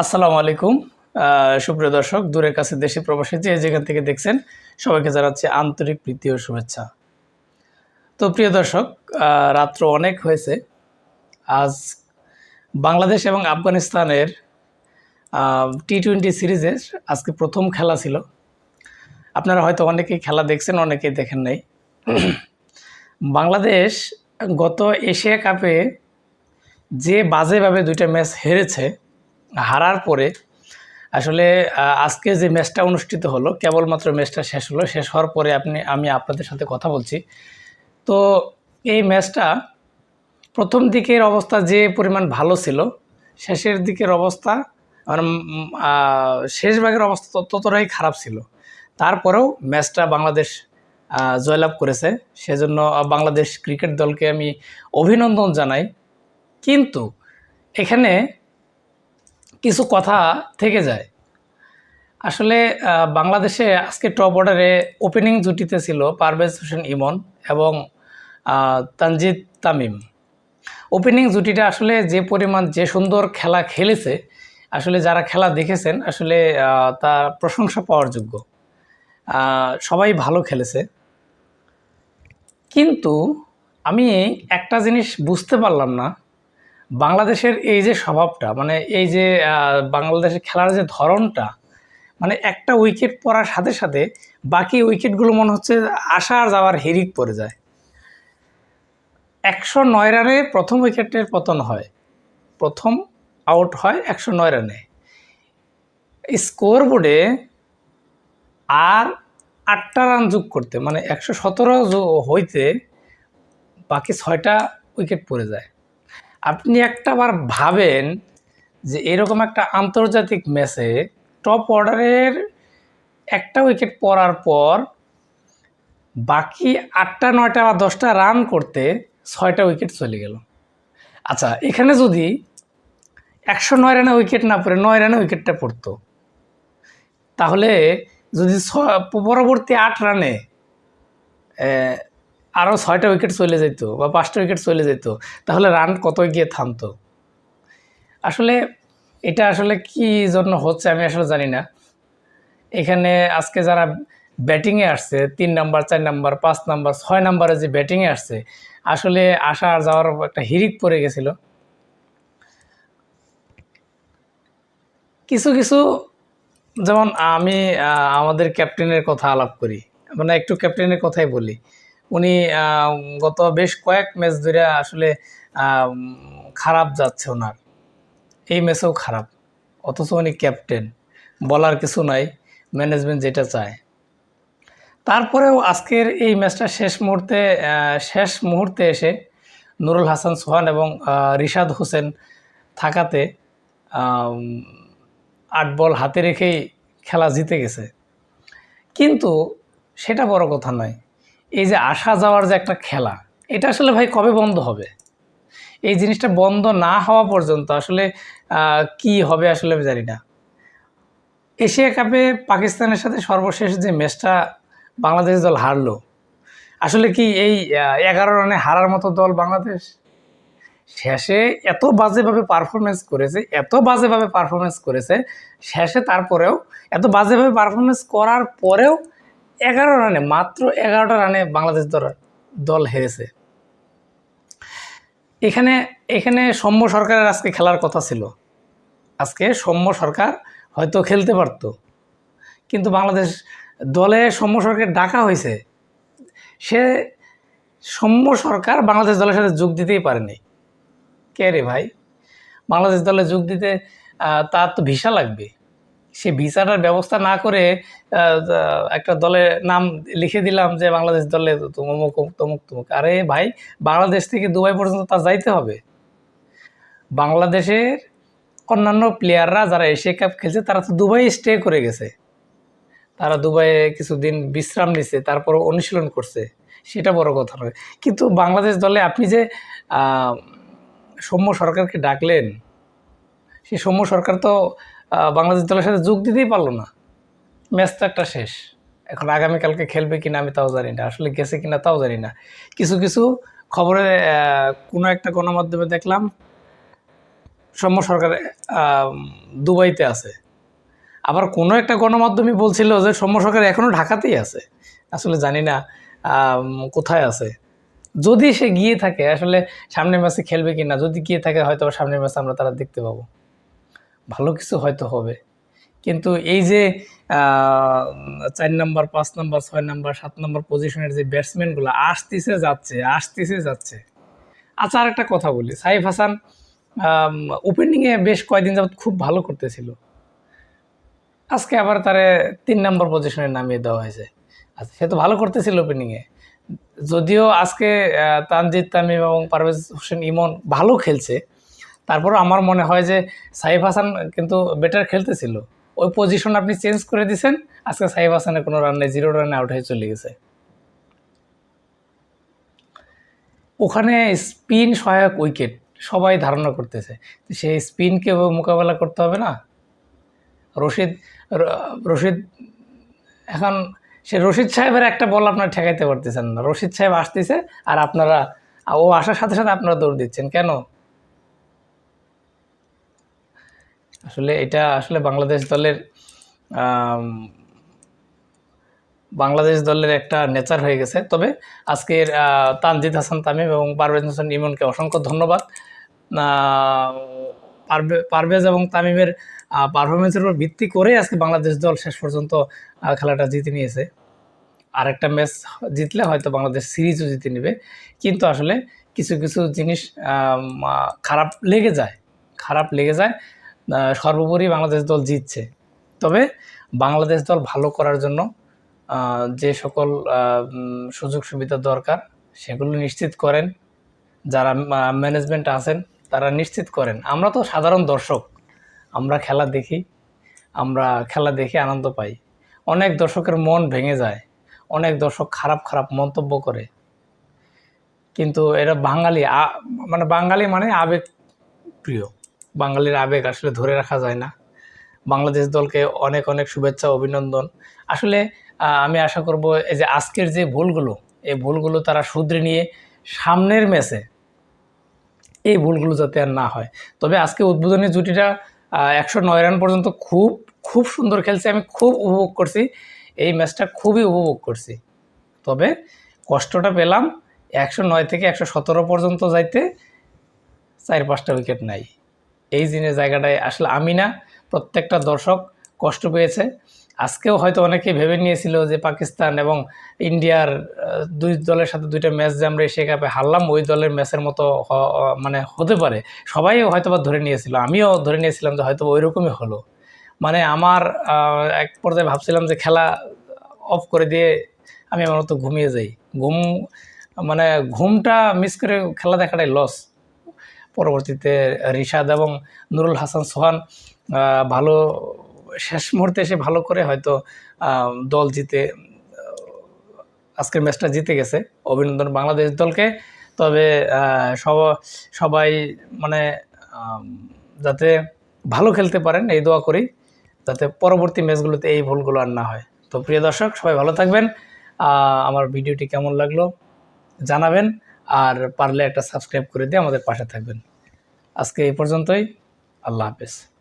আসসালামু আলাইকুম। সুপ্রিয় দর্শক, দূরের কাছে দেশে প্রবাসী যে যেখান থেকে দেখছেন, সবাইকে জানাচ্ছি আন্তরিক প্রীতি ও শুভেচ্ছা। তো প্রিয় দর্শক রাত্র অনেক হয়েছে। আজ বাংলাদেশ এবং আফগানিস্তানের টি টোয়েন্টি সিরিজের আজকে প্রথম খেলা ছিল। আপনারা হয়তো অনেকেই খেলা দেখছেন, অনেকেই দেখেন নাই। বাংলাদেশ গত এশিয়া কাপে যে বাজেভাবে দুইটা ম্যাচ হেরেছে হারার পরে আসলে আজকে যে ম্যাচটা অনুষ্ঠিত হলো, কেবলমাত্র ম্যাচটা শেষ হলো, শেষ হওয়ার পরে আপনি, আমি আপনাদের সাথে কথা বলছি। তো এই ম্যাচটা প্রথম দিকের অবস্থা যে পরিমাণ ভালো ছিল, শেষের দিকের অবস্থা মানে শেষ ভাগের অবস্থা ততটাই খারাপ ছিল। তারপরেও ম্যাচটা বাংলাদেশ জয়লাভ করেছে। সেজন্য বাংলাদেশ ক্রিকেট দলকে আমি অভিনন্দন জানাই। কিন্তু এখানে কিছু কথা থেকে যায়। আসলে বাংলাদেশে আজকে টপ অর্ডারে ওপেনিং জুটিতে ছিল পারভেজ হোসেন ইমন এবং তানজিদ তামিম। ওপেনিং জুটিটা আসলে যে পরিমাণ, যে সুন্দর খেলা খেলেছে, আসলে যারা খেলা দেখেছেন, আসলে তার প্রশংসা পাওয়ার যোগ্য। সবাই ভালো খেলেছে। কিন্তু আমি একটা জিনিস বুঝতে পারলাম না বাংলাদেশের এই যে স্বভাবটা মানে এই যে বাংলাদেশের খেলার যে ধরনটা মানে একটা উইকেট পড়ার সাথে সাথে বাকি উইকেটগুলো মনে হচ্ছে আসা আর যাওয়ার হেরিক পড়ে যায়। একশো নয় রানে প্রথম উইকেটের পতন হয়, প্রথম আউট হয় একশো নয় রানে। স্কোর বোর্ডে আর আটটা রান যোগ করতে মানে একশো সতেরো হইতে বাকি ছয়টা উইকেট পড়ে যায়। আপনি একটা বার ভাবেন যে এরকম একটা আন্তর্জাতিক ম্যাচে টপ অর্ডারের একটা উইকেট পড়ার পর বাকি আটটা, নয়টা বা দশটা রান করতে ছয়টা উইকেট চলে গেল। আচ্ছা এখানে যদি একশো নয় রানে উইকেট না পড়ে, নয় রানে উইকেটটা পড়তো, তাহলে যদি পরবর্তী আট রানে আরও ছয়টা উইকেট চলে যেত বা পাঁচটা উইকেট চলে যেত তাহলে রান কত গিয়ে থামতো? আসলে এটা আসলে কি জন্য হচ্ছে আমি আসলে জানি না। এখানে আজকে যারা ব্যাটিংয়ে আসছে, তিন নাম্বার চার নাম্বার পাঁচ নাম্বার ছয় নাম্বারে যে ব্যাটিংয়ে আসছে, আসলে আসা আর যাওয়ার একটা হিরিক পড়ে গেছিল। কিছু কিছু যেমন আমি আমাদের ক্যাপ্টেনের কথা আলাপ করি। মানে একটু ক্যাপ্টেনের কথাই বলি। উনি গত বেশ কয়েক ম্যাচ ধরে আসলে খারাপ যাচ্ছে ওনার। এই ম্যাচেও খারাপ। অথচ উনি ক্যাপ্টেন। বলার কিছু নাই। ম্যানেজমেন্ট যেটা চায়। তারপরেও আজকের এই ম্যাচটা শেষ মুহূর্তে শেষ মুহূর্তে এসে নুরুল হাসান সোহান এবং রিশাদ হোসেন থাকাতে আট বল হাতে রেখেই খেলা জিতে গেছে। কিন্তু সেটা বড় কথা নয়। এই যে আসা যাওয়ার যে একটা খেলা, এটা আসলে ভাই কবে বন্ধ হবে? এই জিনিসটা বন্ধ না হওয়া পর্যন্ত আসলে কি হবে আসলে আমি জানি না। এশিয়া কাপে পাকিস্তানের সাথে সর্বশেষ যে ম্যাচটা বাংলাদেশ দল হারলো, আসলে কি এই এগারো রানে হারার মতো দল বাংলাদেশ? শেষে এত বাজেভাবে পারফরমেন্স করেছে, এত বাজেভাবে পারফরমেন্স করেছে, শেষে তারপরেও এত বাজেভাবে পারফরমেন্স করার পরেও এগারো রানে, মাত্র এগারোটা রানে বাংলাদেশ দল দল হেরেছে। এখানে এখানে সৌম্য সরকারের আজকে খেলার কথা ছিল। আজকে সৌম্য সরকার হয়তো খেলতে পারতো। কিন্তু বাংলাদেশ দলে সৌম্য সরকার ডাকা হয়েছে। সে সৌম্য সরকার বাংলাদেশ দলের সাথে যোগ দিতেই পারেনি। কে রে ভাই? বাংলাদেশ দলে যোগ দিতে তার তো ভিসা লাগবে। সে ভিসাটার ব্যবস্থা না করে একটা দলের নাম লিখে দিলাম যে বাংলাদেশ দলে তমুক তমুক তমুক আরে ভাই, বাংলাদেশ থেকে দুবাই পর্যন্ত তার যাইতে হবে। বাংলাদেশের অন্যান্য প্লেয়াররা যারা এশিয়া কাপ খেলছে, তারা তো দুবাই স্টে করে গেছে। তারা দুবাইয়ে কিছুদিন বিশ্রাম নিছে, তারপর অনুশীলন করছে। সেটা বড় কথা নয়। কিন্তু বাংলাদেশ দলে আপনি যে সৌম্য সরকারকে ডাকলেন সেই সৌম্য সরকার তো বাংলাদেশ দলের সাথে যোগ দিতেই পারল না। ম্যাচ তো একটা শেষ। এখন আগামীকালকে খেলবে কিনা আমি তাও জানি না। আসলে গেছে কিনা তাও জানি না। কিছু কিছু খবরে কোনো একটা গণমাধ্যমে দেখলাম, সৌম্য সরকার দুবাইতে আছে। আবার কোনো একটা গণমাধ্যমে বলছিল যে সৌম্য সরকার এখনও ঢাকাতেই আছে। আসলে জানি না কোথায় আছে। যদি সে গিয়ে থাকে, আসলে সামনের ম্যাচে খেলবে কি না যদি গিয়ে থাকে হয়তো সামনের ম্যাচে আমরা তারা দেখতে পাবো। ভালো কিছু হয়তো হবে। কিন্তু এই যে চার নাম্বার, পাঁচ নাম্বার, ছয় নাম্বার, সাত নাম্বার পজিশনের যে ব্যাটসম্যানগুলো আসতেছে, যাচ্ছে আসতেছে, যাচ্ছে। আচ্ছা আর একটা কথা বলি। সাইফ হাসান ওপেনিংয়ে বেশ কয়েকদিন যাবত খুব ভালো করতেছিল। আজকে আবার তারে তিন নম্বর পজিশনে নামিয়ে দেওয়া হয়েছে। আচ্ছা সে তো ভালো করতেছিল ওপেনিংয়ে যদিও আজকে তানজিদ তামিম এবং পারভেজ হোসেন ইমন ভালো খেলছে তারপর আমার মনে হয় যে সাইফ হাসান কিন্তু বেটার খেলতেছিল। ওই পজিশন আপনি চেঞ্জ করে দিয়েছেন আজকে সাইফ হাসানের কোনো রান নেই জিরো রানে আউট হয়ে চলে গেছে। ওখানে স্পিন সহায়ক উইকেট সবাই ধারণা করতেছে। সেই স্পিনকে মোকাবেলা করতে হবে না। রশিদ রশিদ, এখন সে রশিদ সাহেবের একটা বল আপনার ঠেকাইতে পারতেছেন না। রশিদ সাহেব আসতেছে আর আপনারা, ও আসার সাথে সাথে আপনারা দৌড় দিচ্ছেন। কেন? আসলে এটা আসলে বাংলাদেশ দলের বাংলাদেশ দলের একটা নেচার হয়ে গেছে। তবে আজকের তানজিদ হাসান তামিম এবং পারভেজ হোসেন ইমনকে অসংখ্য ধন্যবাদ। পারভেজ এবং তামিমের পারফরমেন্সের উপর ভিত্তি করে আজকে বাংলাদেশ দল শেষ পর্যন্ত খেলাটা জিতে নিয়েছে। আরেকটা ম্যাচ জিতলে হয়তো বাংলাদেশ সিরিজও জিতে নেবে। কিন্তু আসলে কিছু কিছু জিনিস খারাপ লেগে যায়। খারাপ লেগে যায়। সর্বোপরি বাংলাদেশ দল জিতছে। তবে বাংলাদেশ দল ভালো করার জন্য যে সকল সুযোগ সুবিধা দরকার, সেগুলো নিশ্চিত করেন। যারা ম্যানেজমেন্ট আছেন, তারা নিশ্চিত করেন। আমরা তো সাধারণ দর্শক। আমরা খেলা দেখি। আমরা খেলা দেখে আনন্দ পাই। অনেক দর্শকের মন ভেঙে যায়। অনেক দর্শক খারাপ খারাপ মন্তব্য করে। কিন্তু এরা বাঙালি মানে বাঙালি মানে আবেগ প্রিয়। বাঙালির আবেগ আসলে ধরে রাখা যায় না। বাংলাদেশ দলকে অনেক অনেক শুভেচ্ছা, অভিনন্দন। আসলে আমি আশা করব এই যে আজকের যে ভুলগুলো, এই ভুলগুলো তারা শুধরে নিয়ে সামনের ম্যাচে এই ভুলগুলো যাতে আর না হয়। তবে আজকে উদ্বোধনী জুটিটা একশো নয় রান পর্যন্ত খুব খুব সুন্দর খেলছে। আমি খুব উপভোগ করছি। এই ম্যাচটা খুবই উপভোগ করছি। তবে কষ্টটা পেলাম। একশো নয় থেকে একশো সতেরো পর্যন্ত যাইতে চার পাঁচটা উইকেট নাই। এই জিনিস জায়গাটায় আসলে আমি না প্রত্যেকটা দর্শক কষ্ট পেয়েছে। আজকেও হয়তো অনেকে ভেবে নিয়েছিল যে পাকিস্তান এবং ইন্ডিয়ার দুই দলের সাথে দুইটা ম্যাচ যে আমরা এশিয়া কাপে হারলাম, ওই দলের ম্যাচের মতো মানে হতে পারে। সবাই হয়তো বা ধরে নিয়েছিল। আমিও ধরে নিয়েছিলাম যে হয়তো ওই রকমই হলো। মানে আমার এক পর্যায়ে ভাবছিলাম যে খেলা অফ করে দিয়ে আমি আমার মতো ঘুমিয়ে যাই। ঘুম মানে ঘুমটা মিস করে খেলা দেখাটাই লস পরবর্তীতে রিশাদ এবং নুরুল হাসান সোহান ভালো, শেষ মুহূর্তে এসে ভালো করে হয়তো দল জিতে আজকের ম্যাচটা জিতে গেছে অভিনন্দন বাংলাদেশ দলকে। তবে সব, সবাই মানে যাতে ভালো খেলতে পারেন, এই দোয়া করি, যাতে পরবর্তী ম্যাচগুলোতে এই ভুলগুলো আর না হয়। তো প্রিয় দর্শক, সবাই ভালো থাকবেন। আমার ভিডিওটি কেমন লাগল জানাবেন। আর পারলে একটা সাবস্ক্রাইব করে দিয়ে আমাদের পাশে থাকবেন। আজকে এই পর্যন্তই আল্লাহ হাফেজ।